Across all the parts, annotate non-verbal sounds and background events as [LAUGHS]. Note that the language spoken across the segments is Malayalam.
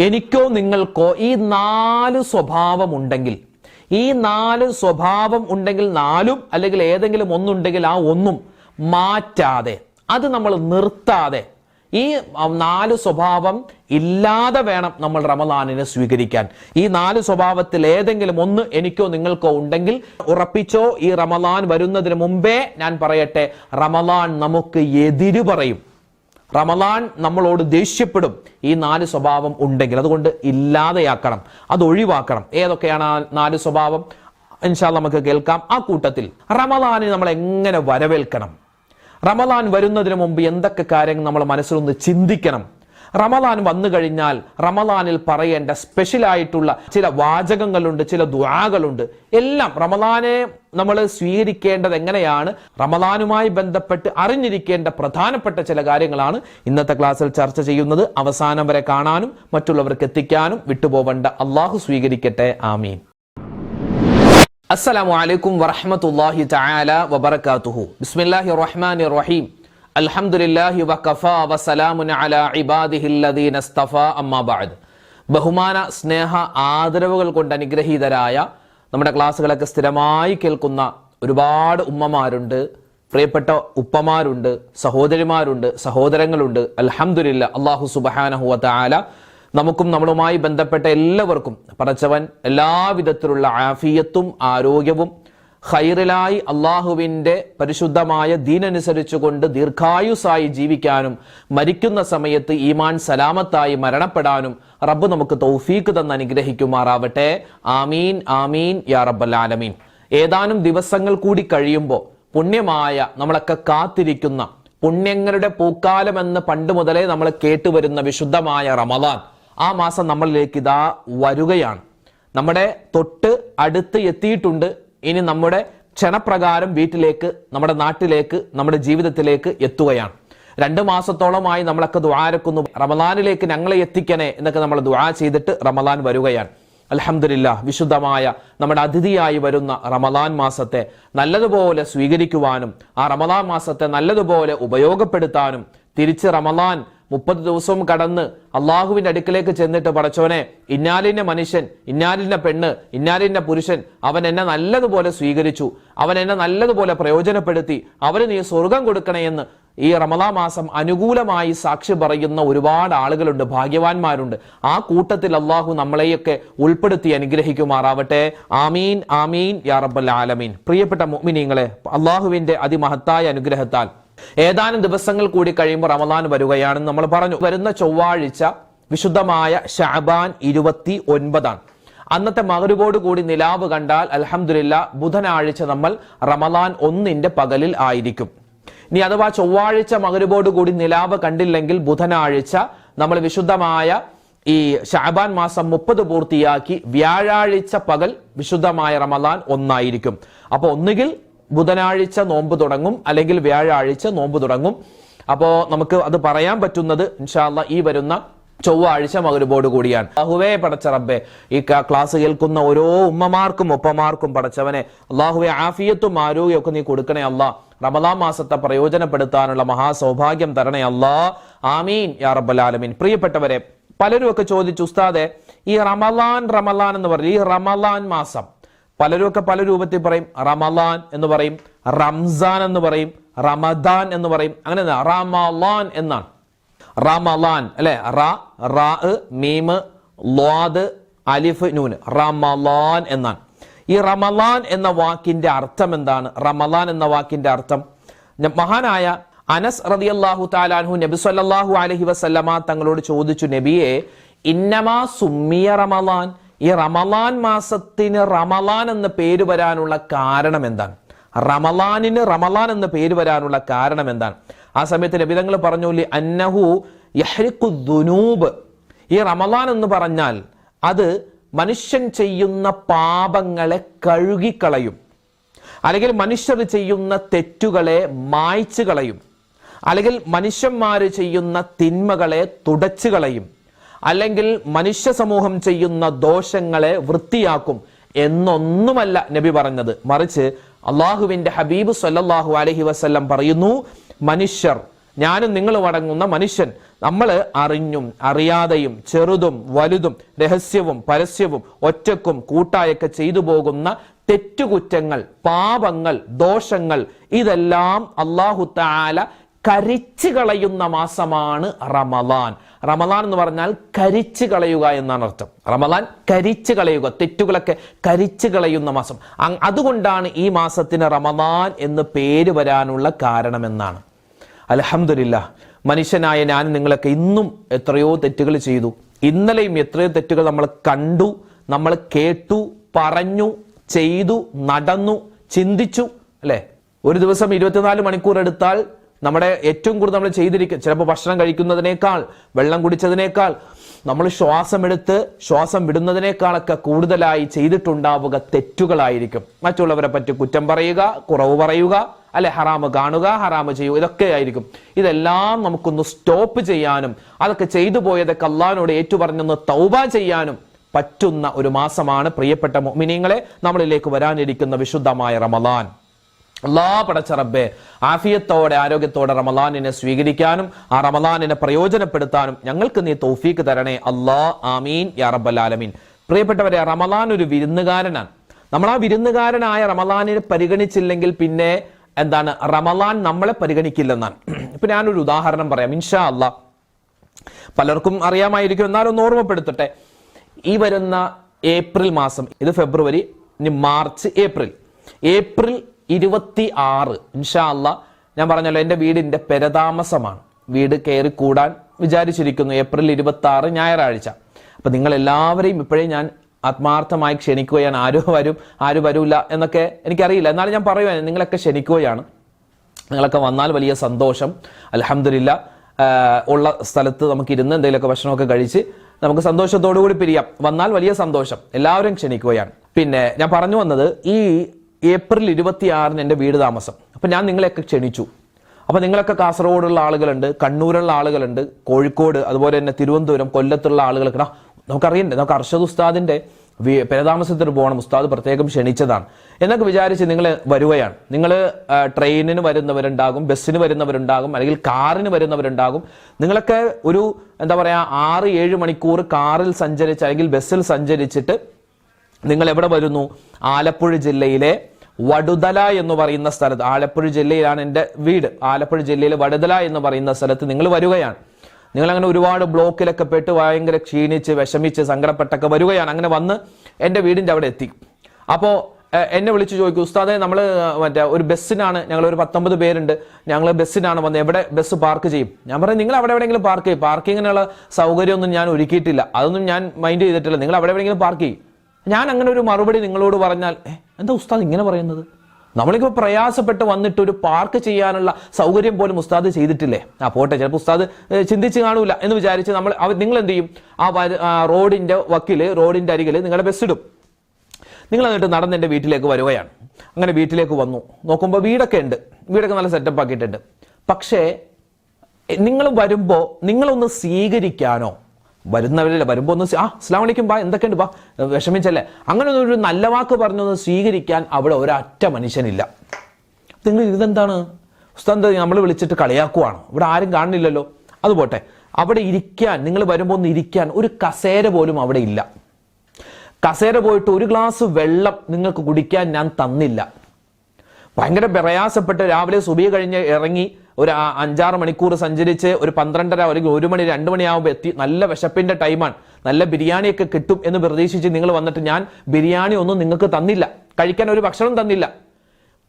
എനിക്കോ നിങ്ങൾക്കോ ഈ നാല് സ്വഭാവം ഉണ്ടെങ്കിൽ ഈ നാല് സ്വഭാവം ഉണ്ടെങ്കിൽ നാലും അല്ലെങ്കിൽ ഏതെങ്കിലും ഒന്നുണ്ടെങ്കിൽ ആ ഒന്നും മാറ്റാതെ അത് നമ്മൾ നിർത്താതെ ഈ നാല് സ്വഭാവം ഇല്ലാതെ വേണം നമ്മൾ റമദാനിനെ സ്വീകരിക്കാൻ. ഈ നാല് സ്വഭാവത്തിൽ ഏതെങ്കിലും ഒന്ന് എനിക്കോ നിങ്ങൾക്കോ ഉണ്ടെങ്കിൽ ഉറപ്പിച്ചോ ഈ റമദാൻ വരുന്നതിന് മുമ്പേ ഞാൻ പറയട്ടെ റമദാൻ നമുക്ക് എതിര് പറയും. റമദാൻ നമ്മളോട് ദേഷ്യപ്പെടും. ഈ നാല് സ്വഭാവം ഉണ്ടെങ്കിൽ അതുകൊണ്ട് ഇല്ലാതെയാക്കണം. അത് ഒഴിവാക്കണം. ഏതൊക്കെയാണ് ആ നാല് സ്വഭാവം? ഇൻഷാൽ നമുക്ക് കേൾക്കാം. ആ കൂട്ടത്തിൽ റമലാനെ നമ്മൾ എങ്ങനെ വരവേൽക്കണം? റമലാൻ വരുന്നതിന് മുമ്പ് എന്തൊക്കെ കാര്യങ്ങൾ നമ്മൾ മനസ്സിലൊന്ന് ചിന്തിക്കണം? റമദാൻ വന്നു കഴിഞ്ഞാൽ റമദാനിൽ പറയേണ്ട സ്പെഷ്യലായിട്ടുള്ള ചില വാചകങ്ങളുണ്ട് ചില ദ്വാകളുണ്ട് എല്ലാം റമദാനെ നമ്മൾ സ്വീകരിക്കേണ്ടത് എങ്ങനെയാണ്? റമദാനുമായി ബന്ധപ്പെട്ട് അറിഞ്ഞിരിക്കേണ്ട പ്രധാനപ്പെട്ട ചില കാര്യങ്ങളാണ് ഇന്നത്തെ ക്ലാസ്സിൽ ചർച്ച ചെയ്യുന്നത്. അവസാനം വരെ കാണാനും മറ്റുള്ളവർക്ക് എത്തിക്കാനും വിട്ടുപോവേണ്ട. അള്ളാഹു സ്വീകരിക്കട്ടെ. ആമീൻ. അസ്സലാമു അലൈക്കും വറഹ്മത്തുള്ളാഹി തആല വബറകാതുഹു. ബിസ്മില്ലാഹിർ റഹ്മാനിർ റഹീം. അൽഹംദുലില്ലാഹി വകഫാ വസലാമുൻ അലാ ഇബാദിഹില്ലദീന ഇസ്തഫാ അമ്മാബാഅദ് ബഹുമാന സ്നേഹ ആദരവുകൾ കൊണ്ട് അനുഗ്രഹീതരായ നമ്മുടെ ക്ലാസ്സുകളൊക്കെ സ്ഥിരമായി കേൾക്കുന്ന ഒരുപാട് ഉമ്മമാരുണ്ട്. പ്രിയപ്പെട്ട ഉപ്പമാരുണ്ട് സഹോദരിമാരുണ്ട് സഹോദരങ്ങളുണ്ട്. അൽഹംദുലില്ല അള്ളാഹു സുബഹാനഹു ആല നമുക്കും നമ്മളുമായി ബന്ധപ്പെട്ട എല്ലാവർക്കും പടച്ചവൻ എല്ലാവിധത്തിലുള്ള ആഫിയത്തും ആരോഗ്യവും ഖൈറിലായി അള്ളാഹുവിന്റെ പരിശുദ്ധമായ ദീനനുസരിച്ചുകൊണ്ട് ദീർഘായുസായി ജീവിക്കാനും മരിക്കുന്ന സമയത്ത് ഈമാൻ സലാമത്തായി മരണപ്പെടാനും റബ്ബ് നമുക്ക് തൗഫീക്ക് തന്ന് അനുഗ്രഹിക്കുമാറാവട്ടെ. ആമീൻ ആമീൻ യാ റബ്ബൽ ആലമീൻ. ഏതാനും ദിവസങ്ങൾ കൂടി കഴിയുമ്പോൾ പുണ്യമായ നമ്മളൊക്കെ കാത്തിരിക്കുന്ന പുണ്യങ്ങളുടെ പൂക്കാലം എന്ന് പണ്ട് മുതലേ നമ്മൾ കേട്ടുവരുന്ന വിശുദ്ധമായ റമദാൻ ആ മാസം നമ്മളിലേക്ക് ഇതാ വരികയാണ്. നമ്മുടെ തൊട്ട് അടുത്ത് എത്തിയിട്ടുണ്ട് ഇനി നമ്മുടെ ക്ഷണപ്രകാരം വീട്ടിലേക്ക് നമ്മുടെ നാട്ടിലേക്ക് നമ്മുടെ ജീവിതത്തിലേക്ക് എത്തുകയാണ്. രണ്ട് മാസത്തോളമായി നമ്മളൊക്കെ ദ്വാരക്കുന്നു റമദാനിലേക്ക് ഞങ്ങളെ എത്തിക്കണേ എന്നൊക്കെ നമ്മൾ ദ്വാ ചെയ്തിട്ട് റമദാൻ വരികയാണ്. അലഹമില്ല വിശുദ്ധമായ നമ്മുടെ അതിഥിയായി വരുന്ന റമദാൻ മാസത്തെ നല്ലതുപോലെ സ്വീകരിക്കുവാനും ആ റമദാൻ മാസത്തെ നല്ലതുപോലെ ഉപയോഗപ്പെടുത്താനും തിരിച്ച് റമദാൻ മുപ്പത് ദിവസവും കടന്ന് അള്ളാഹുവിന്റെ അടുക്കിലേക്ക് ചെന്നിട്ട് പടച്ചവനെ ഇന്നാലിന്റെ മനുഷ്യൻ ഇന്നാലിന്റെ പെണ്ണ് ഇന്നാലിന്റെ പുരുഷൻ അവൻ എന്നെ നല്ലതുപോലെ സ്വീകരിച്ചു അവൻ എന്നെ നല്ലതുപോലെ പ്രയോജനപ്പെടുത്തി അവന് നീ സ്വർഗം കൊടുക്കണേ എന്ന് ഈ റമദാ മാസം അനുകൂലമായി സാക്ഷി പറയുന്ന ഒരുപാട് ആളുകളുണ്ട് ഭാഗ്യവാന്മാരുണ്ട്. ആ കൂട്ടത്തിൽ അള്ളാഹു നമ്മളെയൊക്കെ ഉൾപ്പെടുത്തി അനുഗ്രഹിക്കുമാറാവട്ടെ. ആമീൻ ആമീൻ യാ റബ്ബൽ ആലമീൻ. പ്രിയപ്പെട്ട മുഅ്മിനീങ്ങളെ അള്ളാഹുവിന്റെ അതിമഹത്തായ അനുഗ്രഹത്താൽ ഏതാനും ദിവസങ്ങൾ കൂടി കഴിയുമ്പോൾ റമദാൻ വരികയാണെന്ന് നമ്മൾ പറഞ്ഞു. വരുന്ന ചൊവ്വാഴ്ച വിശുദ്ധമായ ഷാബാൻ ഇരുപത്തി ഒൻപതാണ് അന്നത്തെ മകരുവോട് കൂടി നിലാവ് കണ്ടാൽ അലഹമില്ല ബുധനാഴ്ച നമ്മൾ റമദാൻ ഒന്നിന്റെ പകലിൽ ആയിരിക്കും. ഇനി അഥവാ ചൊവ്വാഴ്ച മകരുവോട് കൂടി നിലാവ് കണ്ടില്ലെങ്കിൽ ബുധനാഴ്ച നമ്മൾ വിശുദ്ധമായ ഈ ഷാബാൻ മാസം മുപ്പത് പൂർത്തിയാക്കി വ്യാഴാഴ്ച പകൽ വിശുദ്ധമായ റമദാൻ ഒന്നായിരിക്കും. അപ്പൊ ഒന്നുകിൽ ബുധനാഴ്ച നോമ്പ് തുടങ്ങും അല്ലെങ്കിൽ വ്യാഴാഴ്ച നോമ്പ് തുടങ്ങും. അപ്പോ നമുക്ക് അത് പറയാൻ പറ്റുന്നത് ഇൻഷാല്ല ഈ വരുന്ന ചൊവ്വാഴ്ച മകരുബോട് കൂടിയാണ്. അഹുവേ പടച്ച റബ്ബെ ഈ ക്ലാസ് കേൾക്കുന്ന ഓരോ ഉമ്മമാർക്കും ഒപ്പമാർക്കും പടച്ചവനെ അള്ളാഹുവെ ആഫിയത്തും ആരോഗ്യവും ഒക്കെ നീ കൊടുക്കണേ അല്ലാ. റമദാ മാസത്തെ പ്രയോജനപ്പെടുത്താനുള്ള മഹാസൗഭാഗ്യം തരണേ അല്ലാ. ആമീൻ യാ റബ്ബൽ ആലമീൻ. പ്രിയപ്പെട്ടവരെ പലരും ഒക്കെ ചോദിച്ചു ഉസ്താദെ ഈ റമലാൻ റമലാൻ എന്ന് പറഞ്ഞു ഈ റമലാൻ മാസം പലരും ഒക്കെ പല രൂപത്തിൽ പറയും റമലാൻ എന്ന് പറയും റംസാൻ എന്ന് പറയും റമദാൻ എന്ന് പറയും. അങ്ങനെ റമലാൻ എന്നാണ്. റമലാൻ അല്ലെ? റ മീമ് ലാദ് അലിഫ് നൂന്. റമലാൻ എന്നാണ്. ഈ റമലാൻ എന്ന വാക്കിന്റെ അർത്ഥം എന്താണ്? റമലാൻ എന്ന വാക്കിന്റെ അർത്ഥം മഹാനായ അനസ് റളിയല്ലാഹു താലാൻഹു നബി സല്ലാഹു അലഹി വസല്ലമ തങ്ങളോട് ചോദിച്ചു നബിയെ ഇന്നമാ സുമ്മിയ റമലാൻ? ഈ റമലാൻ മാസത്തിന് റമലാൻ എന്ന പേര് വരാനുള്ള കാരണം എന്താണ്? റമലാനിന് റമലാൻ എന്ന പേര് വരാനുള്ള കാരണം എന്താണ്? ആ സമയത്ത് ലഭിതങ്ങൾ പറഞ്ഞു അന്നഹു യഹ്രിഖു ദുനൂബ്. ഈ റമലാൻ എന്ന് പറഞ്ഞാൽ അത് മനുഷ്യൻ ചെയ്യുന്ന പാപങ്ങളെ കഴുകിക്കളയും. അല്ലെങ്കിൽ മനുഷ്യർ ചെയ്യുന്ന തെറ്റുകളെ മായ്ച്ചു കളയും. അല്ലെങ്കിൽ മനുഷ്യന്മാർ ചെയ്യുന്ന തിന്മകളെ തുടച്ചു കളയും. അല്ലെങ്കിൽ മനുഷ്യ സമൂഹം ചെയ്യുന്ന ദോഷങ്ങളെ വൃത്തിയാക്കും എന്നൊന്നുമല്ല നബി പറഞ്ഞത്. മറിച്ച് അള്ളാഹുവിന്റെ ഹബീബ് സല്ലാഹു അലഹി വസല്ലം പറയുന്നു മനുഷ്യർ ഞാനും നിങ്ങളും അടങ്ങുന്ന മനുഷ്യൻ നമ്മൾ അറിഞ്ഞും അറിയാതെയും ചെറുതും വലുതും രഹസ്യവും പരസ്യവും ഒറ്റക്കും കൂട്ടായൊക്കെ ചെയ്തു പോകുന്ന തെറ്റുകുറ്റങ്ങൾ പാപങ്ങൾ ദോഷങ്ങൾ ഇതെല്ലാം അള്ളാഹു താല കരിച്ചു കളയുന്ന മാസമാണ് റമലാൻ റമലാൻ എന്ന് പറഞ്ഞാൽ കരിച്ചു കളയുക എന്നാണ് അർത്ഥം. റമലാൻ കരിച്ചു കളയുക തെറ്റുകളൊക്കെ കരിച്ചു കളയുന്ന മാസം. അതുകൊണ്ടാണ് ഈ മാസത്തിന് റമലാൻ എന്ന് പേര് വരാനുള്ള കാരണമെന്നാണ്. അലഹമില്ല മനുഷ്യനായ ഞാൻ നിങ്ങളൊക്കെ ഇന്നും എത്രയോ തെറ്റുകൾ ചെയ്തു. ഇന്നലെയും എത്രയോ തെറ്റുകൾ നമ്മൾ കണ്ടു നമ്മൾ കേട്ടു പറഞ്ഞു ചെയ്തു നടന്നു ചിന്തിച്ചു അല്ലേ? ഒരു ദിവസം ഇരുപത്തിനാല് മണിക്കൂർ എടുത്താൽ നമ്മുടെ ഏറ്റവും കൂടുതൽ നമ്മൾ ചെയ്തിരിക്കും ചിലപ്പോൾ ഭക്ഷണം കഴിക്കുന്നതിനേക്കാൾ വെള്ളം കുടിച്ചതിനേക്കാൾ നമ്മൾ ശ്വാസമെടുത്ത് ശ്വാസം വിടുന്നതിനേക്കാളൊക്കെ കൂടുതലായി ചെയ്തിട്ടുണ്ടാവുക തെറ്റുകളായിരിക്കും. മറ്റുള്ളവരെ പറ്റി കുറ്റം പറയുക കുറവ് പറയുക അല്ലെ ഹറാമ് കാണുക ഹറാമ് ചെയ്യുക ഇതൊക്കെ ആയിരിക്കും. ഇതെല്ലാം നമുക്കൊന്ന് സ്റ്റോപ്പ് ചെയ്യാനും അതൊക്കെ ചെയ്തു പോയതൊക്കെ അള്ളഹാനോട് ഏറ്റുപറഞ്ഞൊന്ന് തൗബ ചെയ്യാനും പറ്റുന്ന ഒരു മാസമാണ് പ്രിയപ്പെട്ട മുഅ്മിനീങ്ങളെ നമ്മളിലേക്ക് വരാനിരിക്കുന്ന വിശുദ്ധമായ റമലാൻ അല്ലാ പടച്ച റബ്ബെ ആഫിയത്തോടെ ആരോഗ്യത്തോടെ റമലാനിനെ സ്വീകരിക്കാനും ആ റമലാനിനെ പ്രയോജനപ്പെടുത്താനും ഞങ്ങൾക്ക് നീ തൗഫീക്ക് തരണേ. അല്ലാ ആമീൻ യാ റബ്ബൽ ആലമീൻ. പ്രിയപ്പെട്ടവരെ റമലാൻ ഒരു വിരുന്നുകാരനാണ്. നമ്മൾ ആ വിരുന്നുകാരനായ റമലാനിനെ പരിഗണിച്ചില്ലെങ്കിൽ പിന്നെ എന്താണ് റമലാൻ നമ്മളെ പരിഗണിക്കില്ലെന്നാണ്. ഇപ്പൊ ഞാനൊരു ഉദാഹരണം പറയാം. ഇൻഷാ അല്ല പലർക്കും അറിയാമായിരിക്കും. എന്നാലും ഒന്ന് ഓർമ്മപ്പെടുത്തട്ടെ. ഈ വരുന്ന ഏപ്രിൽ മാസം ഇത് ഫെബ്രുവരി ഇനി മാർച്ച് ഏപ്രിൽ. ഏപ്രിൽ ഇരുപത്തി ആറ് ഇൻഷാ അല്ല ഞാൻ പറഞ്ഞല്ലോ എന്റെ വീടിന്റെ പെരതാമസമാണ്. വീട് കയറി കൂടാൻ വിചാരിച്ചിരിക്കുന്നു. ഏപ്രിൽ ഇരുപത്തി ആറ് ഞായറാഴ്ച. അപ്പൊ നിങ്ങൾ എല്ലാവരെയും ഇപ്പോഴേ ഞാൻ ആത്മാർത്ഥമായി ക്ഷണിക്കുകയാണ്. ആരും വരും ആരും വരൂല എന്നൊക്കെ എനിക്കറിയില്ല. എന്നാലും ഞാൻ പറയുവാണ് നിങ്ങളൊക്കെ ക്ഷണിക്കുകയാണ്. നിങ്ങളൊക്കെ വന്നാൽ വലിയ സന്തോഷം. അലഹമില്ല ഉള്ള സ്ഥലത്ത് നമുക്ക് ഇരുന്ന് എന്തെങ്കിലുമൊക്കെ ഭക്ഷണമൊക്കെ കഴിച്ച് നമുക്ക് സന്തോഷത്തോടു കൂടി പിരിയാം. വന്നാൽ വലിയ സന്തോഷം. എല്ലാവരും ക്ഷണിക്കുകയാണ്. പിന്നെ ഞാൻ പറഞ്ഞു വന്നത് ഈ ഏപ്രിൽ ഇരുപത്തി ആറിന് എന്റെ വീട് താമസം. അപ്പം ഞാൻ നിങ്ങളെയൊക്കെ ക്ഷണിച്ചു. അപ്പം നിങ്ങളൊക്കെ കാസർഗോഡുള്ള ആളുകളുണ്ട് കണ്ണൂരുള്ള ആളുകളുണ്ട് കോഴിക്കോട് അതുപോലെ തന്നെ തിരുവനന്തപുരം കൊല്ലത്തുള്ള ആളുകളൊക്കെ. നമുക്കറിയണ്ടേ നമുക്ക് അർഷദ് ഉസ്താദിന്റെ പെരതാമസത്തിന് പോകണം. ഉസ്താദ് പ്രത്യേകം ക്ഷണിച്ചതാണ്. എന്നൊക്കെ വിചാരിച്ച് നിങ്ങൾ വരുകയാണ്. നിങ്ങൾ ട്രെയിനിന് വരുന്നവരുണ്ടാകും ബസ്സിന് വരുന്നവരുണ്ടാകും അല്ലെങ്കിൽ കാറിന് വരുന്നവരുണ്ടാകും. നിങ്ങളൊക്കെ ഒരു എന്താ പറയുക ആറ് ഏഴ് മണിക്കൂർ കാറിൽ സഞ്ചരിച്ച് അല്ലെങ്കിൽ ബസ്സിൽ സഞ്ചരിച്ചിട്ട് നിങ്ങൾ എവിടെ വരുന്നു? ആലപ്പുഴ ജില്ലയിലെ വടുതല എന്ന് പറയുന്ന സ്ഥലത്ത് ആലപ്പുഴ ജില്ലയിലാണ് എന്റെ വീട്. ആലപ്പുഴ ജില്ലയിൽ വടുതല എന്ന് പറയുന്ന സ്ഥലത്ത് നിങ്ങൾ വരികയാണ്. നിങ്ങൾ അങ്ങനെ ഒരുപാട് ബ്ലോക്കിലൊക്കെ പെട്ട് ഭയങ്കര ക്ഷീണിച്ച് വിഷമിച്ച് സങ്കടപ്പെട്ടൊക്കെ വരികയാണ്. അങ്ങനെ വന്ന് എന്റെ വീടിന്റെ അവിടെ എത്തി. അപ്പോൾ എന്നെ വിളിച്ച് ചോദിക്കും ഉസ്താദെ നമ്മൾ മറ്റേ ഒരു ബസ്സിനാണ് ഞങ്ങൾ ഒരു പത്തൊമ്പത് പേരുണ്ട് ഞങ്ങൾ ബസ്സിനാണ് വന്നത് എവിടെ ബസ് പാർക്ക് ചെയ്യും? ഞാൻ പറയും നിങ്ങൾ അവിടെ എവിടെയെങ്കിലും പാർക്ക് ചെയ്യും പാർക്കിങ്ങിനുള്ള സൗകര്യമൊന്നും ഞാൻ ഒരുക്കിയിട്ടില്ല അതൊന്നും ഞാൻ മൈൻഡ് ചെയ്തിട്ടില്ല നിങ്ങൾ അവിടെ എവിടെയെങ്കിലും പാർക്ക് ചെയ്യും. ഞാൻ അങ്ങനെ ഒരു മറുപടി നിങ്ങളോട് പറഞ്ഞാൽ എന്താ ഉസ്താദ് ഇങ്ങനെ പറയുന്നത്? നമ്മളിപ്പോൾ പ്രയാസപ്പെട്ട് വന്നിട്ട് ഒരു പാർക്ക് ചെയ്യാനുള്ള സൗകര്യം പോലും ഉസ്താദ് ചെയ്തിട്ടില്ലേ? ആ പോട്ടെ ചിലപ്പോൾ ഉസ്താദ് ചിന്തിച്ച് കാണൂല എന്ന് വിചാരിച്ച് നമ്മൾ നിങ്ങൾ എന്ത് ചെയ്യും ആ റോഡിന്റെ വക്കിൽ റോഡിന്റെ അരികിൽ നിങ്ങളുടെ ബസ് ഇടും. നിങ്ങൾ എന്നിട്ട് നടന്ന് എന്റെ വീട്ടിലേക്ക് വരുകയാണ്. അങ്ങനെ വീട്ടിലേക്ക് വന്നു. നോക്കുമ്പോൾ വീടൊക്കെ ഉണ്ട്. വീടൊക്കെ നല്ല സെറ്റപ്പ് ആക്കിയിട്ടുണ്ട്. പക്ഷേ നിങ്ങൾ വരുമ്പോൾ നിങ്ങളൊന്ന് സ്വീകരിക്കാനോ വരുന്നവരല്ലേ വരുമ്പോൾ ഒന്ന് ആ അസ്ലാം വലൈക്കും ബാ എന്തൊക്കെയുണ്ട് ബാ വിഷമിച്ചല്ലേ? അങ്ങനെ ഒരു നല്ല വാക്ക് പറഞ്ഞൊന്ന് സ്വീകരിക്കാൻ അവിടെ ഒരൊറ്റ മനുഷ്യനില്ല. നിങ്ങൾ ഇതെന്താണ്? ഉസ്താദ് നമ്മൾ വിളിച്ചിട്ട് കളിയാക്കുവാണ്? ഇവിടെ ആരും കാണുന്നില്ലല്ലോ. അതുപോട്ടെ അവിടെ ഇരിക്കാൻ നിങ്ങൾ വരുമ്പോൾ ഒന്ന് ഇരിക്കാൻ ഒരു കസേര പോലും അവിടെ ഇല്ല. കസേര പോയിട്ട് ഒരു ഗ്ലാസ് വെള്ളം നിങ്ങൾക്ക് കുടിക്കാൻ ഞാൻ തന്നില്ല. ഭയങ്കര പ്രയാസപ്പെട്ട് രാവിലെ സുബിയ കഴിഞ്ഞ് ഇറങ്ങി ഒരു അഞ്ചാറ് മണിക്കൂർ സഞ്ചരിച്ച് ഒരു പന്ത്രണ്ടര അല്ലെങ്കിൽ ഒരു മണി രണ്ട് മണിയാകുമ്പോൾ എത്തി. നല്ല വിശപ്പിന്റെ ടൈമാണ്. നല്ല ബിരിയാണിയൊക്കെ കിട്ടും എന്ന് പ്രതീക്ഷിച്ച് നിങ്ങൾ വന്നിട്ട് ഞാൻ ബിരിയാണി ഒന്നും നിങ്ങൾക്ക് തന്നില്ല. കഴിക്കാൻ ഒരു ഭക്ഷണം തന്നില്ല.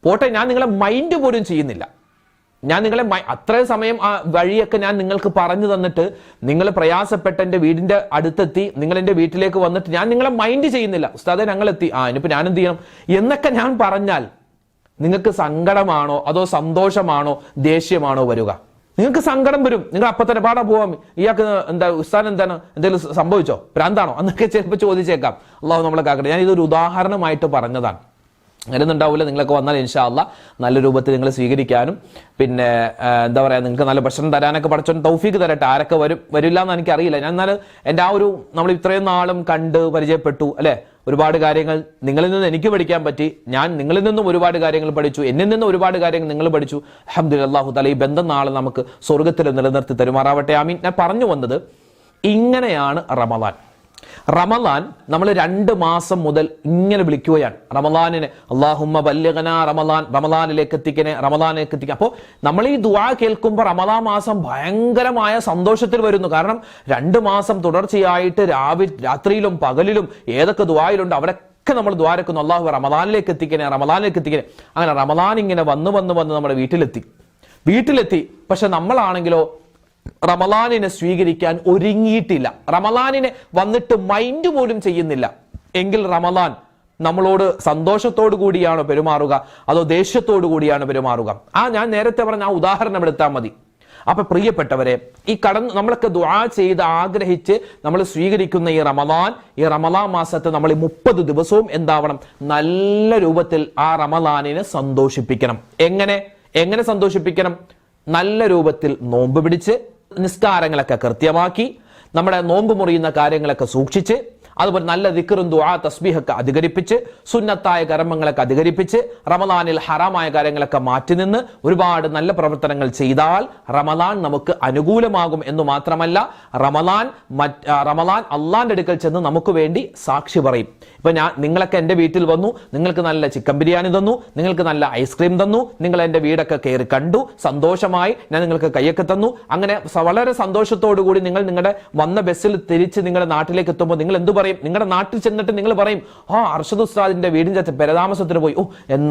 പോട്ടെ ഞാൻ നിങ്ങളെ മൈൻഡ് പോലും ചെയ്യുന്നില്ല. ഞാൻ നിങ്ങളെ അത്രയും സമയം ആ വഴിയൊക്കെ ഞാൻ നിങ്ങൾക്ക് പറഞ്ഞു തന്നിട്ട് നിങ്ങൾ പ്രയാസപ്പെട്ട എന്റെ വീടിന്റെ അടുത്തെത്തി നിങ്ങൾ എന്റെ വീട്ടിലേക്ക് വന്നിട്ട് ഞാൻ നിങ്ങളെ മൈൻഡ് ചെയ്യുന്നില്ല. ഉസ്താദെ ഞങ്ങളെത്തി. ആ ഇനിയിപ്പോൾ ഞാൻ എന്ത് ചെയ്യണം? എന്നൊക്കെ ഞാൻ പറഞ്ഞാൽ നിങ്ങൾക്ക് സങ്കടമാണോ അതോ സന്തോഷമാണോ ദേഷ്യമാണോ വരിക? നിങ്ങൾക്ക് സങ്കടം വരും. നിങ്ങൾ അപ്പൊ തന്നെ പാടാ പോവാം. ഇയാൾക്ക് എന്താ ഉസ്താൻ എന്താണ് എന്തെങ്കിലും സംഭവിച്ചോ? ഭ്രാന്താണോ? എന്നൊക്കെ ചിലപ്പോൾ ചോദിച്ചേക്കാം. അള്ളാഹു നമ്മളെ കാക്കട്ടെ. ഞാൻ ഇതൊരു ഉദാഹരണമായിട്ട് പറഞ്ഞതാണ്. അങ്ങനെയൊന്നുണ്ടാവില്ല നിങ്ങളൊക്കെ വന്നാൽ ഇൻഷാല്ല നല്ല രൂപത്തിൽ നിങ്ങൾ സ്വീകരിക്കാനും. പിന്നെ എന്താ പറയുക നിങ്ങൾക്ക് നല്ല ഭക്ഷണം തരാനൊക്കെ പഠിച്ചോ തൗഫീക്ക് തരട്ടെ. ആരൊക്കെ വരും വരില്ല എന്ന് എനിക്കറിയില്ല. ഞാൻ എന്നാൽ എന്റെ ആ ഒരു നമ്മൾ ഇത്രയും നാളും കണ്ട് പരിചയപ്പെട്ടു അല്ലേ? ഒരുപാട് കാര്യങ്ങൾ നിങ്ങളിൽ നിന്ന് എനിക്ക് പഠിക്കാൻ പറ്റി. ഞാൻ നിങ്ങളിൽ നിന്നും ഒരുപാട് കാര്യങ്ങൾ പഠിച്ചു. എന്നിൽ നിന്നും ഒരുപാട് കാര്യങ്ങൾ നിങ്ങൾ പഠിച്ചു. അഹമ്മദ് അള്ളാഹു തല ഈ ബന്ധം നാളെ നമുക്ക് സ്വർഗത്തിൽ നിലനിർത്തി തരുമാറാവട്ടെ. ആമീൻ. ഞാൻ പറഞ്ഞു വന്നത് ഇങ്ങനെയാണ് റമദാൻ. റമലാൻ നമ്മൾ രണ്ട് മാസം മുതൽ ഇങ്ങനെ വിളിക്കുകയാണ്. റമലാനിനെ അള്ളാഹുമ്മ ബല്യകന റമലാൻ റമലാനിലേക്ക് എത്തിക്കനെ റമലാനിലേക്ക് എത്തിക്കുക അപ്പോൾ നമ്മൾ ഈ ദുആ കേൾക്കുമ്പോൾ റമദാ മാസം ഭയങ്കരമായ സന്തോഷത്തിൽ വരുന്നു. കാരണം രണ്ട് മാസം തുടർച്ചയായിട്ട് രാവിലെ രാത്രിയിലും പകലിലും ഏതൊക്കെ ദുആയിലുണ്ട് അവിടെ ഒക്കെ നമ്മൾ ദ്വാരക്കുന്നു അള്ളാഹു റമദാനിലേക്ക് എത്തിക്കണേ റമദാനിലേക്ക് എത്തിക്കണേ. അങ്ങനെ റമദാൻ ഇങ്ങനെ വന്ന് വന്ന് വന്ന് നമ്മുടെ വീട്ടിലെത്തി. വീട്ടിലെത്തി. പക്ഷെ നമ്മളാണെങ്കിലോ റമലാനിനെ സ്വീകരിക്കാൻ ഒരുങ്ങിയിട്ടില്ല. റമലാനിനെ വന്നിട്ട് മൈൻഡ് പോലും ചെയ്യുന്നില്ല. എങ്കിൽ റമലാൻ നമ്മളോട് സന്തോഷത്തോടു കൂടിയാണോ പെരുമാറുക? അതോ ദേഷ്യത്തോടു കൂടിയാണ് പെരുമാറുക? ആ ഞാൻ നേരത്തെ പറഞ്ഞ ആ ഉദാഹരണം എടുത്താൽ മതി. അപ്പൊ പ്രിയപ്പെട്ടവരെ ഈ കടന്ന് നമ്മളൊക്കെ ദുആ ചെയ്ത് ആഗ്രഹിച്ച് നമ്മൾ സ്വീകരിക്കുന്ന ഈ റമദാൻ ഈ റമദാൻ മാസത്തെ നമ്മൾ മുപ്പത് ദിവസവും എന്താവണം? നല്ല രൂപത്തിൽ ആ റമദാനിനെ സന്തോഷിപ്പിക്കണം. എങ്ങനെ? എങ്ങനെ സന്തോഷിപ്പിക്കണം? നല്ല രൂപത്തിൽ നോമ്പ് പിടിച്ച് നിസ്കാരങ്ങളൊക്കെ കൃത്യമാക്കി നമ്മുടെ നോമ്പ് മുറിയുന്ന കാര്യങ്ങളൊക്കെ സൂക്ഷിച്ച് അതുപോലെ നല്ല ദിക്കറും ദുആ തസ്ബീഹൊക്കെ അധികരിപ്പിച്ച് സുന്നത്തായ കർമ്മങ്ങളൊക്കെ അധികരിപ്പിച്ച് റമദാനിൽ ഹറാമായ കാര്യങ്ങളൊക്കെ മാറ്റി നിന്ന് ഒരുപാട് നല്ല പ്രവർത്തനങ്ങൾ ചെയ്താൽ റമദാൻ നമുക്ക് അനുകൂലമാകും എന്ന് മാത്രമല്ല റമദാൻ റമദാൻ അള്ളാന്റെ അടുക്കൽ ചെന്ന് നമുക്ക് വേണ്ടി സാക്ഷി പറയും. ഇപ്പൊ ഞാൻ നിങ്ങളൊക്കെ എന്റെ വീട്ടിൽ വന്നു നിങ്ങൾക്ക് നല്ല ചിക്കൻ ബിരിയാണി തന്നു നിങ്ങൾക്ക് നല്ല ഐസ്ക്രീം തന്നു നിങ്ങൾ എന്റെ വീടൊക്കെ കയറി കണ്ടു സന്തോഷമായി ഞാൻ നിങ്ങൾക്ക് കൈയൊക്കെ തന്നു. അങ്ങനെ വളരെ സന്തോഷത്തോടു കൂടി നിങ്ങൾ നിങ്ങളുടെ വന്ന ബസ്സിൽ തിരിച്ച് നിങ്ങളുടെ നാട്ടിലേക്ക് എത്തുമ്പോൾ നിങ്ങൾ എന്തു പറയും. നിങ്ങളുടെ നാട്ടിൽ ചെന്നിട്ട് നിങ്ങൾ പറയും ആ അർഷദ് ഉസ്താദിന്റെ വീടിന്റെ പെരതാമസത്തിന് പോയി. ഓ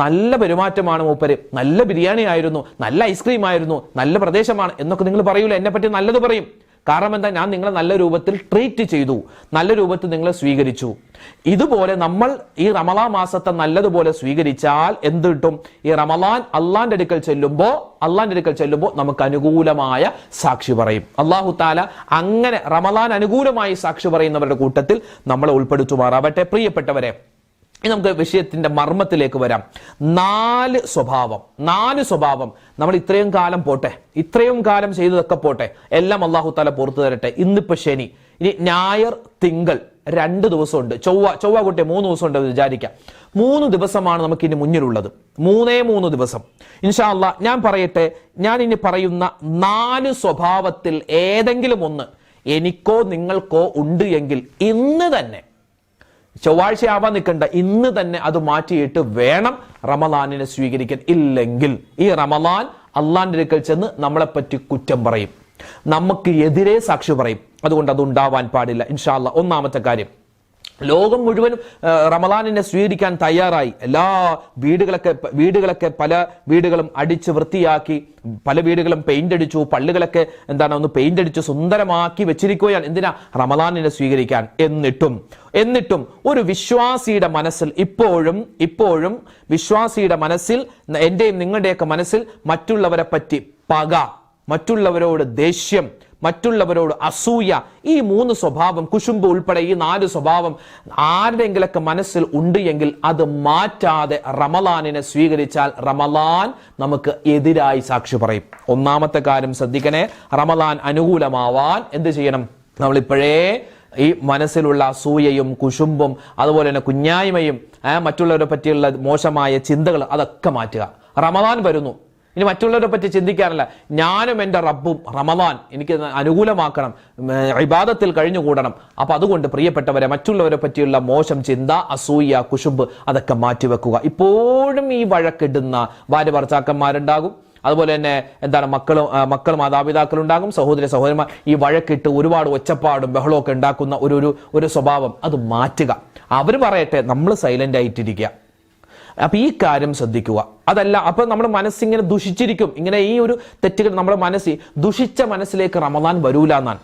നല്ല പെരുമാറ്റമാണ് മൂപ്പര്. നല്ല ബിരിയാണി ആയിരുന്നു നല്ല ഐസ്ക്രീം ആയിരുന്നു നല്ല പ്രദേശമാണ് എന്നൊക്കെ നിങ്ങൾ പറയൂല? എന്നെ പറ്റി നല്ലത് പറയും. കാരണം എന്താ? ഞാൻ നിങ്ങളെ നല്ല രൂപത്തിൽ ട്രീറ്റ് ചെയ്തു. നല്ല രൂപത്തിൽ നിങ്ങളെ സ്വീകരിച്ചു. ഇതുപോലെ നമ്മൾ ഈ റമലാ മാസത്തെ നല്ലതുപോലെ സ്വീകരിച്ചാൽ എന്ത് കിട്ടും? ഈ റമലാൻ അള്ളാന്റെ അടുക്കൽ ചെല്ലുമ്പോൾ അള്ളാന്റെ അടുക്കൽ ചെല്ലുമ്പോൾ നമുക്ക് അനുകൂലമായ സാക്ഷി പറയും. അള്ളാഹു താല അങ്ങനെ റമലാൻ അനുകൂലമായി സാക്ഷി പറയുന്നവരുടെ കൂട്ടത്തിൽ നമ്മളെ ഉൾപ്പെടുത്തുമാറാവട്ടെ. പ്രിയപ്പെട്ടവരെ ഇനി നമുക്ക് വിഷയത്തിന്റെ മർമ്മത്തിലേക്ക് വരാം. നാല് സ്വഭാവം നാല് സ്വഭാവം. നമ്മൾ ഇത്രയും കാലം പോട്ടെ ഇത്രയും കാലം ചെയ്തതൊക്കെ പോട്ടെ എല്ലാം അള്ളാഹു താല പുറത്തു തരട്ടെ. ഇന്നിപ്പോ ശനി ഇനി ഞായർ തിങ്കൾ രണ്ട് ദിവസമുണ്ട്. ചൊവ്വ ചൊവ്വ കുട്ടി മൂന്ന് ദിവസം ഉണ്ട് വിചാരിക്കാം. മൂന്ന് ദിവസമാണ് നമുക്ക് ഇനി മുന്നിലുള്ളത്. മൂന്നേ മൂന്ന് ദിവസം. ഇൻഷാല്ല ഞാൻ പറയട്ടെ ഞാൻ ഇനി പറയുന്ന നാല് സ്വഭാവത്തിൽ ഏതെങ്കിലും ഒന്ന് എനിക്കോ നിങ്ങൾക്കോ ഉണ്ട് എങ്കിൽ ഇന്ന് തന്നെ ചൊവ്വാഴ്ച ആവാൻ നിൽക്കണ്ട. ഇന്ന് തന്നെ അത് മാറ്റിയിട്ട് വേണം റമലാനിനെ സ്വീകരിക്കാൻ. ഇല്ലെങ്കിൽ ഈ റമലാൻ അള്ളാന്റെ അടുക്കൽ ചെന്ന് നമ്മളെപ്പറ്റി കുറ്റം പറയും. നമുക്ക് എതിരെ സാക്ഷി പറയും. അതുകൊണ്ട് അത് ഉണ്ടാവാൻ പാടില്ല ഇൻഷാല്ല ഒന്നാമത്തെ കാര്യം. ലോകം മുഴുവനും റമദാനിനെ സ്വീകരിക്കാൻ തയ്യാറായി. എല്ലാ വീടുകളൊക്കെ വീടുകളൊക്കെ പല വീടുകളും അടിച്ച് വൃത്തിയാക്കി പല വീടുകളും പെയിന്റ് അടിച്ചു പള്ളികളൊക്കെ എന്താണ് ഒന്ന് പെയിന്റ് അടിച്ച് സുന്ദരമാക്കി വെച്ചിരിക്കുകയാണ്. എന്തിനാ? റമദാനിനെ സ്വീകരിക്കാൻ. എന്നിട്ടും എന്നിട്ടും ഒരു വിശ്വാസിയുടെ മനസ്സിൽ ഇപ്പോഴും ഇപ്പോഴും വിശ്വാസിയുടെ മനസ്സിൽ എന്റെയും നിങ്ങളുടെയൊക്കെ മനസ്സിൽ മറ്റുള്ളവരെ പറ്റി പക മറ്റുള്ളവരോട് ദേഷ്യം മറ്റുള്ളവരോട് അസൂയ ഈ മൂന്ന് സ്വഭാവം കുശുമ്പ് ഉൾപ്പെടെ ഈ നാല് സ്വഭാവം ആരുടെങ്കിലൊക്കെ മനസ്സിൽ ഉണ്ട് എങ്കിൽ അത് മാറ്റാതെ റമലാനിനെ സ്വീകരിച്ചാൽ റമലാൻ നമുക്ക് എതിരായി സാക്ഷി പറയും. ഒന്നാമത്തെ കാര്യം ശ്രദ്ധിക്കണേ റമലാൻ അനുകൂലമാവാൻ എന്ത് ചെയ്യണം? നമ്മളിപ്പോഴേ ഈ മനസ്സിലുള്ള അസൂയയും കുശുമ്പും അതുപോലെ തന്നെ കുഞ്ഞായ്മയും മറ്റുള്ളവരെ പറ്റിയുള്ള മോശമായ ചിന്തകൾ അതൊക്കെ മാറ്റുക. റമദാൻ വരുന്നു. ഇനി മറ്റുള്ളവരെ പറ്റി ചിന്തിക്കാറില്ല. ഞാനും എന്റെ റബ്ബും റമദാൻ എനിക്ക് അനുകൂലമാക്കണം. ഇബാദത്തിൽ കഴിഞ്ഞുകൂടണം. അപ്പം അതുകൊണ്ട് പ്രിയപ്പെട്ടവരെ മറ്റുള്ളവരെ പറ്റിയുള്ള മോശം ചിന്ത അസൂയ കുശുമ്പ് അതൊക്കെ മാറ്റിവെക്കുക. ഇപ്പോഴും ഈ വഴക്കിടുന്ന ഭാര്യ ഭർത്താക്കന്മാരുണ്ടാകും. അതുപോലെ തന്നെ എന്താണ് മക്കളും മക്കൾ മാതാപിതാക്കൾ ഉണ്ടാകും. സഹോദര സഹോദരന്മാർ ഈ വഴക്കിട്ട് ഒരുപാട് ഒച്ചപ്പാടും ബഹളവും ഒക്കെ ഉണ്ടാക്കുന്ന ഒരു ഒരു സ്വഭാവം. അത് മാറ്റുക. അവർ പറയട്ടെ നമ്മൾ സൈലന്റ് ആയിട്ടിരിക്കുക. അപ്പൊ ഈ കാര്യം ശ്രദ്ധിക്കുക. അതല്ല അപ്പൊ നമ്മുടെ മനസ്സിങ്ങനെ ദുഷിച്ചിരിക്കും. ഇങ്ങനെ ഈ ഒരു തെറ്റുകൾ നമ്മുടെ മനസ്സിൽ ദുഷിച്ച മനസ്സിലേക്ക് റമദാൻ വരൂല എന്നാണ്.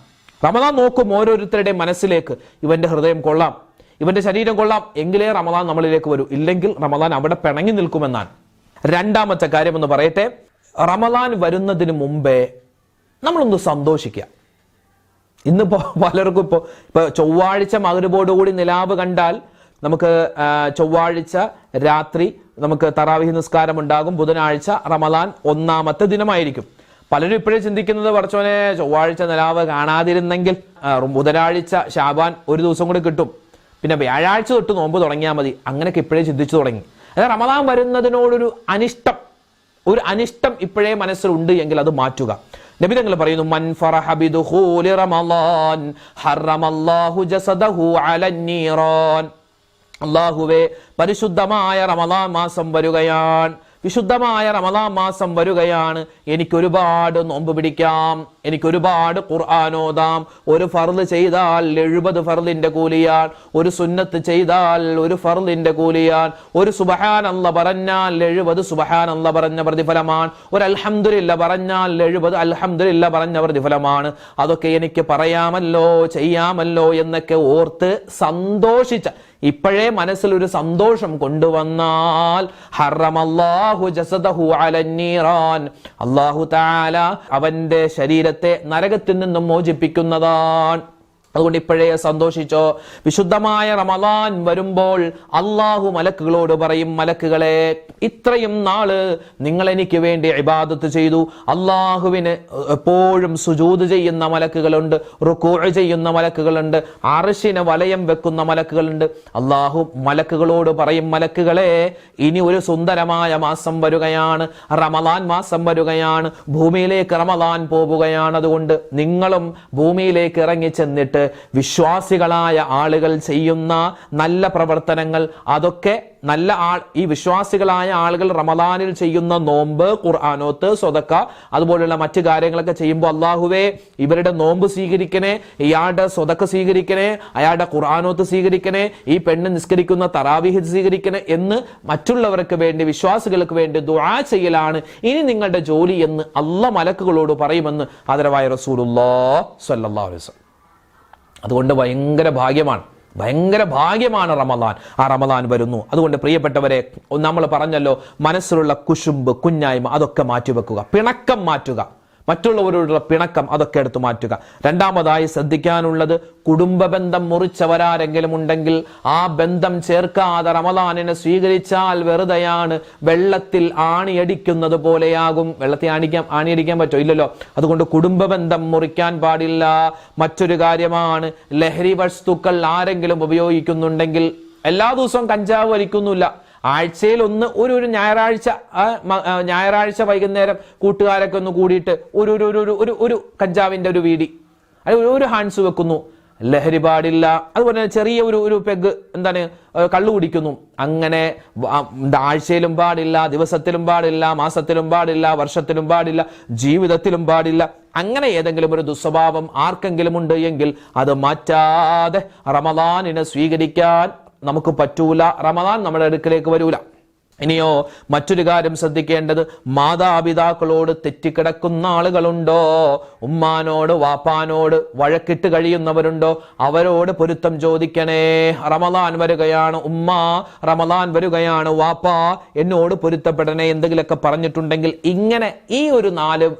റമദാൻ നോക്കും ഓരോരുത്തരുടെയും മനസ്സിലേക്ക്. ഇവന്റെ ഹൃദയം കൊള്ളാം. ഇവന്റെ ശരീരം കൊള്ളാം. എങ്കിലേ റമദാൻ നമ്മളിലേക്ക് വരൂ. ഇല്ലെങ്കിൽ റമദാൻ അവിടെ പിണങ്ങി നിൽക്കുമെന്നാണ്. രണ്ടാമത്തെ കാര്യം എന്ന് പറയട്ടെ. റമദാൻ വരുന്നതിന് മുമ്പേ നമ്മളൊന്ന് സന്തോഷിക്കുക ഇന്നിപ്പോ [LAUGHS] പലർക്കും ഇപ്പോ ഇപ്പൊ ചൊവ്വാഴ്ച മകരുപോടുകൂടി നിലാവ് കണ്ടാൽ നമുക്ക് ചൊവ്വാഴ്ച രാത്രി നമുക്ക് തറാവിഹി നിസ്കാരം ഉണ്ടാകും ബുധനാഴ്ച റമദാൻ ഒന്നാമത്തെ ദിനമായിരിക്കും. പലരും ഇപ്പോഴേ ചിന്തിക്കുന്നത് പറച്ചോനെ ചൊവ്വാഴ്ച നിലാവ് കാണാതിരുന്നെങ്കിൽ ബുധനാഴ്ച ഷാബാൻ ഒരു ദിവസം കൂടി കിട്ടും. പിന്നെ വ്യാഴാഴ്ച തൊട്ട് നോമ്പ് തുടങ്ങിയാൽ മതി. അങ്ങനെയൊക്കെ ഇപ്പോഴേ ചിന്തിച്ചു തുടങ്ങി. അതായത് റമദാൻ വരുന്നതിനോടൊരു അനിഷ്ടം ഒരു അനിഷ്ടം ഇപ്പോഴേ മനസ്സിലുണ്ട് എങ്കിൽ അത് മാറ്റുക. നബി തങ്ങൾ പറയുന്നു മൻ ഫറഹ റമളാൻ ഹറമല്ലാഹു ജസദഹു അലൻ നീറാൻ അള്ളാഹുവേ പരിശുദ്ധമായ റമദാൻ മാസം വരികയാണ്. വിശുദ്ധമായ റമദാൻ മാസം വരുകയാണ്. എനിക്കൊരുപാട് നോമ്പ് പിടിക്കാം. എനിക്കൊരുപാട് ഖുർആാനോദാം ഒരു ഫർദ് ചെയ്താൽ എഴുപത് ഫർദിന്റെ കൂലിയാൻ ഒരു സുന്നത്ത് ചെയ്താൽ ഒരു ഫർദിന്റെ കൂലിയാൻ ഒരു സുബഹാൻ അല്ല പറഞ്ഞാൽ എഴുപത് സുബഹാൻ അല്ല പറഞ്ഞ പ്രതിഫലമാണ്. ഒരു അൽഹംദുലില്ല പറഞ്ഞാൽ എഴുപത് അൽഹംദുലില്ല പറഞ്ഞ പ്രതിഫലമാണ്. അതൊക്കെ എനിക്ക് പറയാമല്ലോ ചെയ്യാമല്ലോ എന്നൊക്കെ ഓർത്ത് സന്തോഷിച്ച ഇപ്പോഴേ മനസ്സിൽ ഒരു സന്തോഷം കൊണ്ടുവന്നാൽ ഹറമല്ലാഹു ജസദഹു അലന്നീറാൻ അല്ലാഹു തആല അവന്റെ ശരീരത്തെ നരകത്തിൽ നിന്നും മോചിപ്പിക്കുന്നതാണ്. അതുകൊണ്ട് ഇപ്പോഴേ സന്തോഷിച്ചോ. വിശുദ്ധമായ റമദാൻ വരുമ്പോൾ അള്ളാഹു മലക്കുകളോട് പറയും മലക്കുകളെ ഇത്രയും നാൾ നിങ്ങൾ എനിക്ക് വേണ്ടി ഇബാദത്ത് ചെയ്തു. അള്ളാഹുവിന് എപ്പോഴും സുജൂത് ചെയ്യുന്ന മലക്കുകളുണ്ട് റുക്കൂ ചെയ്യുന്ന മലക്കുകളുണ്ട് അറിശിന് വലയം വെക്കുന്ന മലക്കുകളുണ്ട്. അള്ളാഹു മലക്കുകളോട് പറയും മലക്കുകളെ ഇനി ഒരു സുന്ദരമായ മാസം വരികയാണ്. റമദാൻ മാസം വരികയാണ്. ഭൂമിയിലേക്ക് റമദാൻ പോവുകയാണ്. അതുകൊണ്ട് നിങ്ങളും ഭൂമിയിലേക്ക് ഇറങ്ങി ചെന്നിട്ട് വിശ്വാസികളായ ആളുകൾ ചെയ്യുന്ന നല്ല പ്രവർത്തനങ്ങൾ അതൊക്കെ നല്ല ആൾ ഈ വിശ്വാസികളായ ആളുകൾ റമദാനിൽ ചെയ്യുന്ന നോമ്പ് ഖുർആാനോത്ത് സ്വതക്ക അതുപോലുള്ള മറ്റു കാര്യങ്ങളൊക്കെ ചെയ്യുമ്പോൾ അള്ളാഹുവേ ഇവരുടെ നോമ്പ് സ്വീകരിക്കണേ ഇയാളുടെ സ്വതക്ക സ്വീകരിക്കണേ അയാളുടെ ഖുർആാനോത്ത് സ്വീകരിക്കണേ ഈ പെണ്ണ് നിസ്കരിക്കുന്ന തറാവിഹ് സ്വീകരിക്കണേ എന്ന് മറ്റുള്ളവർക്ക് വേണ്ടി വിശ്വാസികൾക്ക് വേണ്ടി ദുആ ചെയ്യലാണ്. ഇനി നിങ്ങളുടെ ജോലി എന്ന് അല്ല മലക്കുകളോട് പറയുമെന്ന് ആദരവായ റസൂലുല്ലാ സ്വല്ലല്ലാഹു അലൈഹി വസല്ലം. അതുകൊണ്ട് ഭയങ്കര ഭാഗ്യമാണ്. ഭയങ്കര ഭാഗ്യമാണ് റമദാൻ. ആ റമദാൻ വരുന്നു. അതുകൊണ്ട് പ്രിയപ്പെട്ടവരെ നമ്മൾ പറഞ്ഞല്ലോ മനസ്സിലുള്ള കുശുമ്പ് കുഞ്ഞായ്മ അതൊക്കെ മാറ്റിവെക്കുക. പിണക്കം മാറ്റുക. മറ്റുള്ളവരോടുള്ള പിണക്കം അതൊക്കെ എടുത്തു മാറ്റുക. രണ്ടാമതായി ശ്രദ്ധിക്കാനുള്ളത് കുടുംബ ബന്ധം മുറിച്ചവരാരെങ്കിലും ഉണ്ടെങ്കിൽ ആ ബന്ധം ചേർക്കാതെ റമദാനിനെ സ്വീകരിച്ചാൽ വെറുതെയാണ് വെള്ളത്തിൽ ആണിയടിക്കുന്നത് പോലെയാകും. വെള്ളത്തിൽ ആണിക്കാൻ ആണിയടിക്കാൻ പറ്റോ? ഇല്ലല്ലോ. അതുകൊണ്ട് കുടുംബ ബന്ധം മുറിക്കാൻ പാടില്ല. മറ്റൊരു കാര്യമാണ് ലഹരി വസ്തുക്കൾ ആരെങ്കിലും ഉപയോഗിക്കുന്നുണ്ടെങ്കിൽ എല്ലാ ദിവസവും കഞ്ചാവ് വലിക്കുന്നില്ല ആഴ്ചയിൽ ഒന്ന് ഒരു ഒരു ഞായറാഴ്ച ഞായറാഴ്ച വൈകുന്നേരം കൂട്ടുകാരൊക്കെ ഒന്ന് കൂടിയിട്ട് ഒരു ഒരു ഒരു ഒരു ഒരു കഞ്ചാവിന്റെ ഒരു വീടി. അല്ലെങ്കിൽ ഒരു- ഹാൻസ് വെക്കുന്നു. ലഹരി പാടില്ല. അതുപോലെ തന്നെ ചെറിയ ഒരു ഒരു പെഗ് എന്താണ് കള്ളു കുടിക്കുന്നു. അങ്ങനെ ആഴ്ചയിലും പാടില്ല ദിവസത്തിലും പാടില്ല മാസത്തിലും പാടില്ല വർഷത്തിലും പാടില്ല ജീവിതത്തിലും പാടില്ല. അങ്ങനെ ഏതെങ്കിലും ഒരു ദുസ്വഭാവം ആർക്കെങ്കിലും ഉണ്ട് എങ്കിൽ അത് മാറ്റാതെ റമദാനിനെ സ്വീകരിക്കാൻ നമുക്ക് പറ്റൂല. റമദാൻ നമ്മുടെ അടുക്കലേക്ക് വരൂല. ഇനിയോ മറ്റൊരു കാര്യം ശ്രദ്ധിക്കേണ്ടത് മാതാപിതാക്കളോട് തെറ്റിക്കിടക്കുന്ന ആളുകളുണ്ടോ? ഉമ്മാനോട് വാപ്പാനോട് വഴക്കിട്ട് കഴിയുന്നവരുണ്ടോ? അവരോട് പൊരുത്തം ചോദിക്കണേ. റമദാൻ വരികയാണ് ഉമ്മ റമദാൻ വരികയാണ് വാപ്പ. എന്നോട് പൊരുത്തപ്പെടണേ എന്തെങ്കിലുമൊക്കെ പറഞ്ഞിട്ടുണ്ടെങ്കിൽ ഇങ്ങനെ ഈ ഒരു നാല്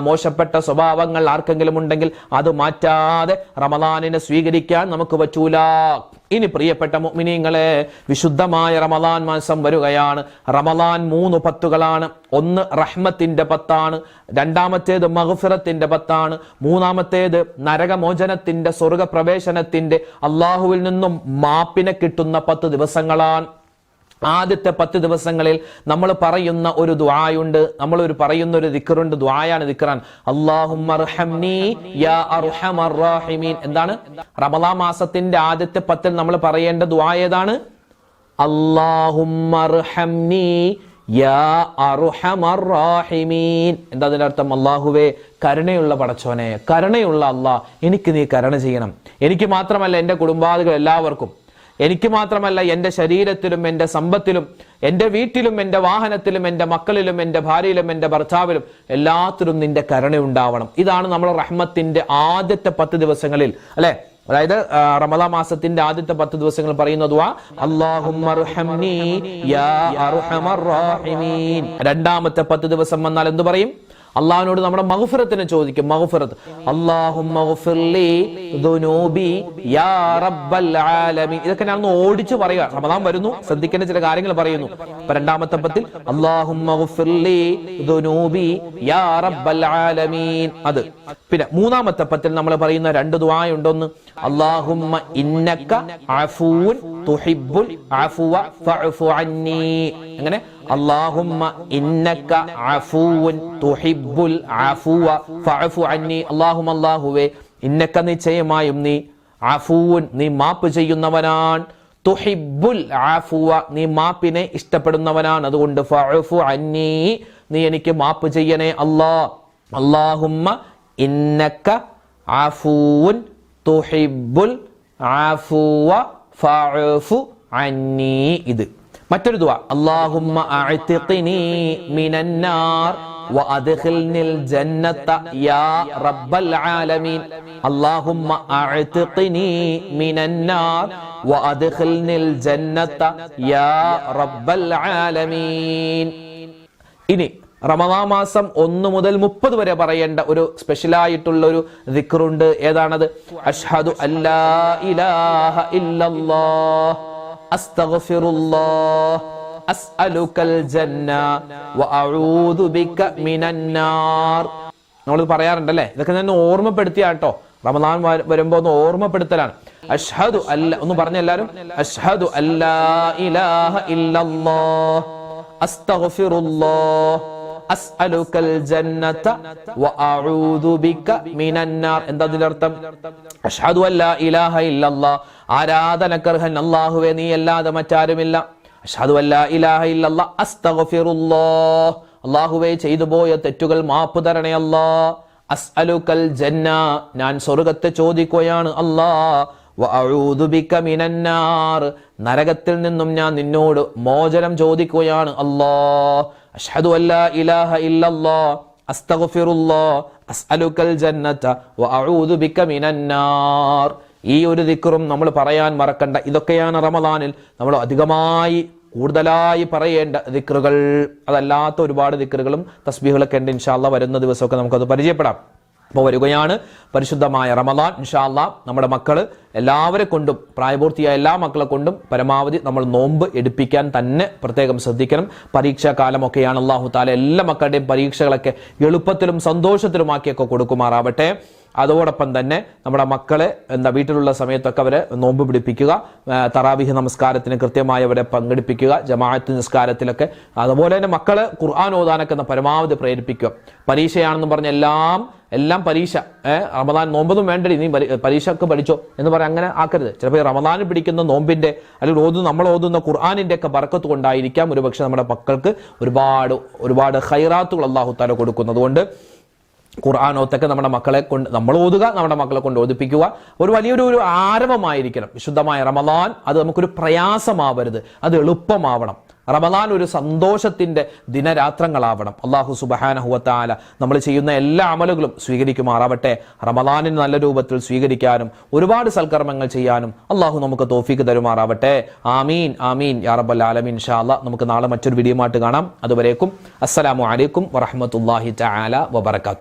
മോശപ്പെട്ട സ്വഭാവങ്ങൾ ആർക്കെങ്കിലും ഉണ്ടെങ്കിൽ അത് മാറ്റാതെ റമദാനിനെ സ്വീകരിക്കാൻ നമുക്ക് പറ്റൂല. ഇനി പ്രിയപ്പെട്ട മുഅ്മിനീങ്ങളെ വിശുദ്ധമായ റമദാൻ മാസം വരികയാണ്. റമദാൻ മൂന്ന് പത്തുകളാണ്. ഒന്ന് റഹ്മത്തിന്റെ പത്താണ്. രണ്ടാമത്തേത് മഹുഫിറത്തിന്റെ പത്താണ്. മൂന്നാമത്തേത് നരകമോചനത്തിന്റെ സ്വർഗപ്രവേശനത്തിന്റെ അള്ളാഹുവിൽ നിന്നും മാപ്പിനെ കിട്ടുന്ന പത്ത് ദിവസങ്ങളാണ്. ആദ്യത്തെ പത്ത് ദിവസങ്ങളിൽ നമ്മൾ പറയുന്ന ഒരു ദ്വായുണ്ട് നമ്മൾ ഒരു പറയുന്ന ഒരു ദിക്കറുണ്ട് ദ്വായാണ് ദിക്കറാൻ റാഹിമീൻ. എന്താണ്? റമലാ മാസത്തിന്റെ ആദ്യത്തെ പത്തിൽ നമ്മൾ പറയേണ്ട ദ്വായ ഏതാണ്? അള്ളാഹുമ്മർഹംനി യാ എന്താ അതിന്റെ അർത്ഥം? അള്ളാഹുവേ കരുണയുള്ള പടച്ചോനെ കരുണയുള്ള അള്ളാഹ് എനിക്ക് നീ കരുണ ചെയ്യണം. എനിക്ക് മാത്രമല്ല എന്റെ കുടുംബാദികൾ എല്ലാവർക്കും. എനിക്ക് മാത്രമല്ല എന്റെ ശരീരത്തിലും എന്റെ സമ്പത്തിലും എന്റെ വീട്ടിലും എന്റെ വാഹനത്തിലും എന്റെ മക്കളിലും എന്റെ ഭാര്യയിലും എന്റെ ഭർത്താവിലും എല്ലാത്തിലും നിന്റെ കരുണയുണ്ടാവണം. ഇതാണ് നമ്മൾ റഹ്മത്തിന്റെ ആദ്യത്തെ പത്ത് ദിവസങ്ങളിൽ അല്ലെ? അതായത് റമദാ മാസത്തിന്റെ ആദ്യത്തെ പത്ത് ദിവസങ്ങൾ പറയുന്നത് രണ്ടാമത്തെ പത്ത് ദിവസം വന്നാൽ എന്ത് പറയും? അള്ളാഹിനോട് നമ്മുടെ മഹുഫിറത്തിനെ ചോദിക്കും മഹുഫിറത്ത് ആലമീൻ. ഇതൊക്കെ ഞാൻ ഒന്ന് ഓടിച്ചു പറയുക. റമദാൻ വരുന്നു. ശ്രദ്ധിക്കേണ്ട ചില കാര്യങ്ങൾ പറയുന്നു. അപ്പൊ രണ്ടാമത്തെ പത്തിൽ ആലമീൻ. അത്. പിന്നെ മൂന്നാമത്തെ പത്തിൽ നമ്മൾ പറയുന്ന രണ്ട് ദുആയുണ്ടൊന്ന്. അള്ളാഹുമ്മ ഇന്നക അഫൂൻ അഫുവ അങ്ങനെ അള്ളാഹുമ്മ ഇന്നക അഫൂൻ തുഹിബ്ബുൽ അഫൂവ. ഫഅഫു അന്നി അല്ലാഹുമ്മ അല്ലാഹുവേ ഇന്നക നിശ്ചയമായും നീ അഫൂൻ നീ മാപ്പ് ചെയ്യുന്നവനാണ്. തുഹിബ്ബുൽ ആഫുവ നീ മാപ്പിനെ ഇഷ്ടപ്പെടുന്നവനാണ്. അതുകൊണ്ട് ഫഅഫു അന്നി നീ എനിക്ക് മാപ്പ് ചെയ്യണേ അല്ലാ. അല്ലാഹുമ്മ ഇന്നക ആഫൂൻ തുഹിബ്ബുൽ ആഫുവ ഫഅഫു അന്നി ഇത്. മറ്റൊരു ദുആ അല്ലാഹുമ്മ അഅ്തിഖ്നി മിനന്നാർ وأدخلني الجنة يا رب العالمين اللهم أعتقني من النار وأدخلني الجنة يا رب العالمين ഇനി റമദാ മാസം ഒന്ന് മുതൽ മുപ്പത് വരെ പറയേണ്ട ഒരു സ്പെഷ്യലായിട്ടുള്ള ഒരു ദിക്റുണ്ട് ഏതാണത് അഷ്ഹദു അല്ലാ ഇലാഹ ഇല്ലല്ലാഹ് അസ്തഗ്ഫിറുല്ലാഹ് അസ്അലുക്കൽ ജന്ന വഅഊദു ബിക മിനന്നാർ നമ്മൾ പറയാറുണ്ടല്ലേ? ഇതൊക്കെ ഞാൻ ഓർമ്മപ്പെടുത്തിയ കേട്ടോ റമദാൻ വരുമ്പോ ഒന്ന് ഓർമ്മപ്പെടുത്തലാണ്. അഷ്ഹദു അല്ല ഒന്ന് പറഞ്ഞ എല്ലാരും? അഷ്ഹദു അല്ലാ ഇലാഹ ഇല്ലല്ലാഹ്. അസ്തഗ്ഫിറുല്ലാഹ്. അസ്അലുക്കൽ ജന്നത വഅഊദു ബിക മിനന്നാർ. എന്താ ഇതിനർത്ഥം അഷ്ഹദു അല്ലാ ഇലാഹ ഇല്ലല്ലാഹ് ആരാധനക്കർഹൻ അല്ലാഹുവേ നീ അല്ലാതെ മറ്റാരുമില്ല. അഷ്ഹദു അല്ലാ ഇലാഹ ഇല്ലല്ലാഹ് അസ്തഗ്ഫിറുല്ലാഹ്. അല്ലാഹുവേ ചെയ്തു പോയ തെറ്റുകൾ മാപ്പ് തരണേ അല്ലാ. അസ്അലുക്കൽ ജന്ന ഞാൻ സ്വർഗത്തെ ചോദിക്കുകയാണ് അല്ലാ. നരകത്തിൽ നിന്നും ഞാൻ നിന്നോട് മോചനം ചോദിക്കുകയാണ് അല്ലാ. അഷ്ഹദു അല്ലാ ഇലാഹ ഇല്ലല്ലാഹ് അസ്തഗ്ഫിറുല്ലാ അസ്അലുക്കൽ ജന്നത വഅഊദു ബിക മിനന്നാർ ഈ ഒരു ദിക്റും നമ്മൾ പറയാൻ മറക്കണ്ട. ഇതൊക്കെയാണ് റമദാനിൽ നമ്മൾ അധികമായി കൂടുതലായി പറയേണ്ട ദിക്റുകൾ. അതല്ലാത്ത ഒരുപാട് ദിക്റുകളും തസ്ബീഹുകളൊക്കെ ഉണ്ട്. ഇൻഷാല്ല വരുന്ന ദിവസമൊക്കെ നമുക്കത് പരിചയപ്പെടാം. അപ്പോൾ വരികയാണ്. പരിശുദ്ധമായ റമദാൻ ഇൻഷാല്ല നമ്മുടെ മക്കൾ എല്ലാവരെ കൊണ്ടും പ്രായപൂർത്തിയായ എല്ലാ മക്കളെ കൊണ്ടും പരമാവധി നമ്മൾ നോമ്പ് എടുപ്പിക്കാൻ തന്നെ പ്രത്യേകം ശ്രദ്ധിക്കണം. പരീക്ഷാ കാലമൊക്കെയാണ് അള്ളാഹു താല എല്ലാ മക്കളുടെയും പരീക്ഷകളൊക്കെ എളുപ്പത്തിലും സന്തോഷത്തിലുമാക്കിയൊക്കെ കൊടുക്കുമാറാവട്ടെ. അതോടൊപ്പം തന്നെ നമ്മുടെ മക്കളെ എന്താ വീട്ടിലുള്ള സമയത്തൊക്കെ അവരെ നോമ്പ് പിടിപ്പിക്കുക തറാവിഹ് നമസ്കാരത്തിന് കൃത്യമായി അവരെ പങ്കെടുപ്പിക്കുക ജമാഅത്ത് നിസ്കാരത്തിലൊക്കെ. അതുപോലെ തന്നെ മക്കളെ ഖുർആൻ ഓതാനൊക്കെ പരമാവധി പ്രേരിപ്പിക്കുക. പരീക്ഷയാണെന്ന് പറഞ്ഞ എല്ലാം എല്ലാം പരീക്ഷ റമദാൻ നോമ്പതും വേണ്ട നീ പരി- പരീക്ഷക്ക് പഠിച്ചോ എന്ന് പറയാൻ അങ്ങനെ ആക്കരുത്. ചിലപ്പോൾ റമദാൻ പിടിക്കുന്ന നോമ്പിന്റെ അല്ലെങ്കിൽ ഓതുന്ന നമ്മൾ ഓതുന്ന ഖുർആാനിന്റെ ഒക്കെ ബർക്കത്ത് കൊണ്ടായിരിക്കാം ഒരുപക്ഷെ നമ്മുടെ മക്കൾക്ക് ഒരുപാട് ഒരുപാട് ഹൈറാത്തുകൾ അള്ളാഹു താല കൊടുക്കുന്നത് കൊണ്ട് ഖുർആാനോത്തൊക്കെ നമ്മുടെ മക്കളെ കൊണ്ട് നമ്മൾ ഓതുക നമ്മുടെ മക്കളെ കൊണ്ട് ഓതിപ്പിക്കുക. ഒരു വലിയൊരു ഒരു ആരവമായിരിക്കണം വിശുദ്ധമായ റമദാൻ അത് നമുക്കൊരു പ്രയാസമാവരുത്. അത് എളുപ്പമാവണം. റമദാൻ ഒരു സന്തോഷത്തിന്റെ ദിനരാത്രങ്ങളാവണം. അള്ളാഹു സുബഹാനഹുവത്താല നമ്മൾ ചെയ്യുന്ന എല്ലാ അമലുകളും സ്വീകരിക്കുമാറാവട്ടെ. റമദാനിന് നല്ല രൂപത്തിൽ സ്വീകരിക്കാനും ഒരുപാട് സൽക്കർമ്മങ്ങൾ ചെയ്യാനും അള്ളാഹു നമുക്ക് തോഫിക്ക് തരുമാറാവട്ടെ. ആമീൻ ആമീൻ. യാ റബ്ബൽ ആലമീൻ. അല്ലാ നമുക്ക് നാളെ മറ്റൊരു വീഡിയോ ആയിട്ട് കാണാം. അതുവരേക്കും അസ്സലാമു അലൈക്കും വറഹ്മത്തുള്ളാഹി തആല വബറകാതുഹു.